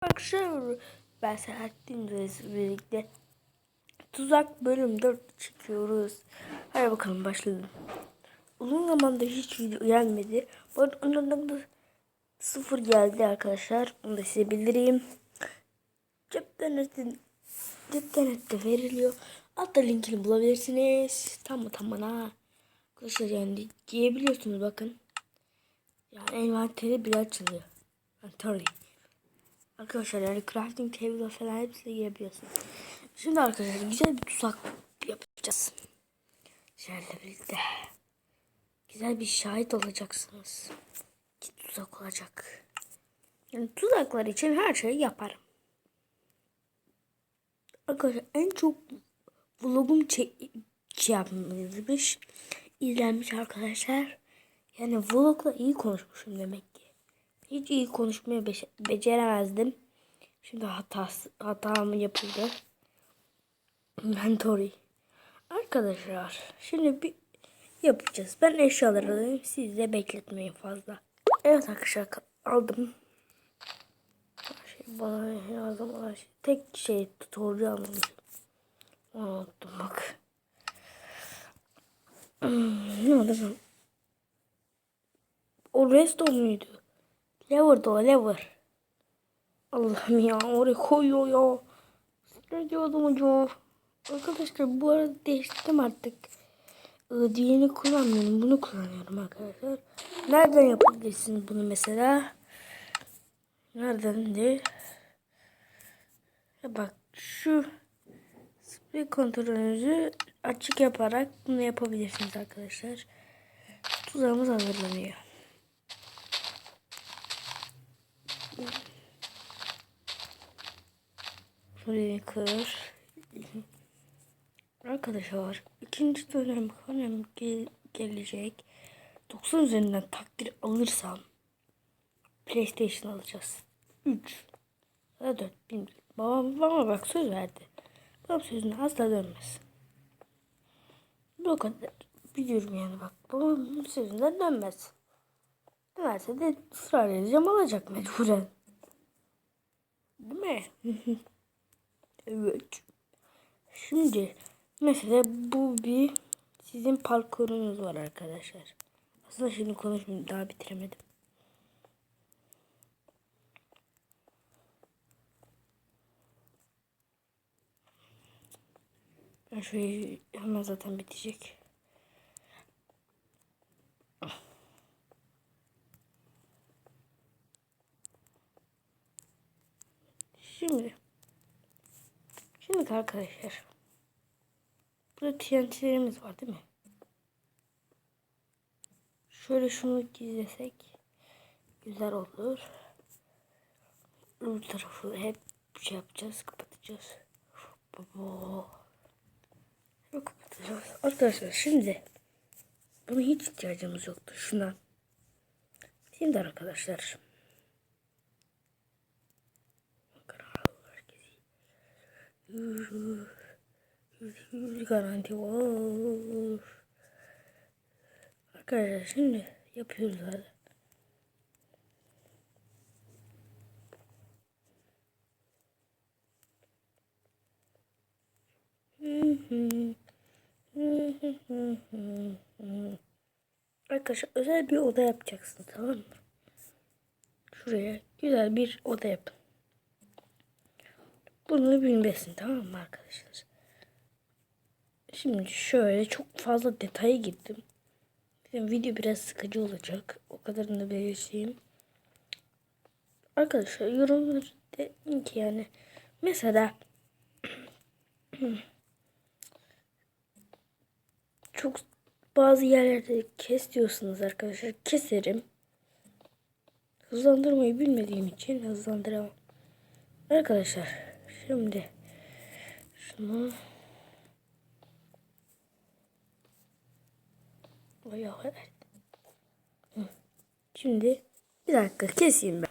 Arkadaşlar ben Selahattin Reis birlikte Tuzak bölüm 4 çekiyoruz. Hadi bakalım başlayalım. Uzun zamandır hiç video gelmedi. Bu arada da sıfır geldi arkadaşlar. Onu da size bildireyim. Cepten etin cepten ette veriliyor. Altta linkini bulabilirsiniz. Tam mı tam bana. Arkadaşlar yani giyebiliyorsunuz bakın. Yani envanteri bile açılıyor. Envanteri. Arkadaşlar yani crafting table falan hepsine girebiliyorsun. Şimdi arkadaşlar güzel bir tuzak yapacağız. Şerle birlikte. Güzel bir şahit olacaksınız. Ki tuzak olacak. Yani tuzaklar için her şeyi yaparım. Arkadaşlar en çok vlogum çek şey izlenmiş arkadaşlar. Yani vlogla iyi konuşmuşum demek ki. Hiç iyi konuşmayı bece- beceremezdim. Şimdi hatası, hatam yapıldı. Mentori. Arkadaşlar şimdi bir yapacağız. Ben eşyaları alayım. Siz de bekletmeyin fazla. Evet arkadaşlar aldım. Şey, bana lazım şey. Tek şey tutorial almamışım. Unuttum bak. Hmm, ne oldu? O resto muydu? Lever da o lever. Allah'ım ya oraya koyuyor ya. Ne diyordum acaba? Arkadaşlar bu arada değiştirdim artık. Ee, diğerini kullanmıyorum. Bunu kullanıyorum arkadaşlar. Nereden yapabilirsiniz bunu mesela? Nereden de? Bak şu spray kontrolünüzü açık yaparak bunu yapabilirsiniz arkadaşlar. Tuzağımız hazırlanıyor. Şurayı kır. Arkadaşlar ikinci dönem hanem gel gelecek. 90 üzerinden takdir alırsam PlayStation alacağız. 3 ya da 4 bilmiyorum. Babam, babama bak söz verdi. Babam sözüne asla dönmez. Bu kadar biliyorum yani bak. Babam sözünden dönmez. Dönerse de ısrar edeceğim alacak mecburen. Değil mi? Evet. Şimdi mesela bu bir sizin parkurunuz var arkadaşlar. Aslında şimdi konuşmayayım daha bitiremedim. Ben şurayı hemen zaten bitecek. Şimdi Şimdi arkadaşlar. Burada TNT'lerimiz var değil mi? Şöyle şunu gizlesek güzel olur. Öbür tarafı hep şey yapacağız, kapatacağız. Baba. Şöyle kapatacağız. Arkadaşlar şimdi buna hiç ihtiyacımız yoktu. Şundan. Şimdi arkadaşlar. Garanti var. Arkadaşlar şimdi yapıyoruz hadi. Arkadaşlar özel bir oda yapacaksın tamam mı? Şuraya güzel bir oda yapın. Bunu bilmesin tamam mı arkadaşlar? Şimdi şöyle çok fazla detaya girdim. Bizim video biraz sıkıcı olacak. O kadarını da belirteyim. Arkadaşlar yorumlar dedim ki yani mesela çok bazı yerlerde kes diyorsunuz arkadaşlar. Keserim. Hızlandırmayı bilmediğim için hızlandıramam. Arkadaşlar Şimdi şunu. Şimdi bir dakika keseyim ben.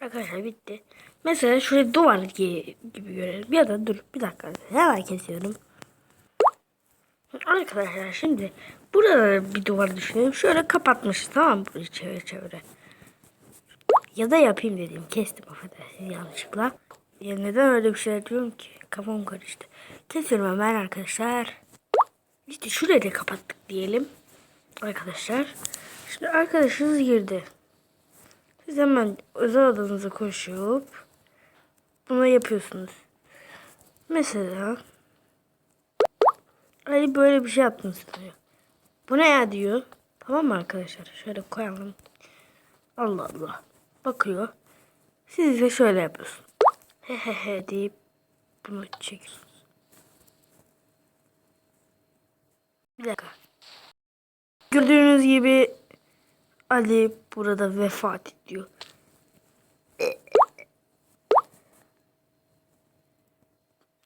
Arkadaşlar bitti. Mesela şuraya duvar gibi, görelim. Ya da dur bir dakika hemen kesiyorum. Arkadaşlar şimdi burada bir duvar düşünelim. Şöyle kapatmışız tamam mı? Burayı çevre çevre. Ya da yapayım dedim. Kestim affedersiniz yanlışlıkla. Ya neden öyle bir şey diyorum ki? Kafam karıştı. Kesiyorum hemen arkadaşlar. İşte şurayı da kapattık diyelim. Arkadaşlar. Şimdi arkadaşınız girdi. Siz hemen özel odanıza koşup bunu yapıyorsunuz. Mesela Ali böyle bir şey yaptın sanıyor. Bu ne ya diyor. Tamam mı arkadaşlar? Şöyle koyalım. Allah Allah. Bakıyor. Siz de şöyle yapıyorsun. He he he deyip bunu çekiyorsunuz. Bir dakika. Gördüğünüz gibi Ali burada vefat ediyor.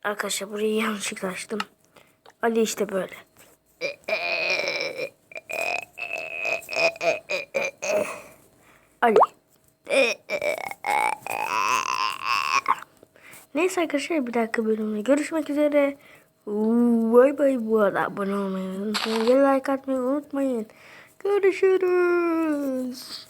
Arkadaşlar burayı yanlışlıkla açtım. Ali işte böyle. Ali. Neyse arkadaşlar bir dakika bölümde görüşmek üzere. Bay bay bu arada abone olmayı unutmayın. Like atmayı unutmayın. Görüşürüz.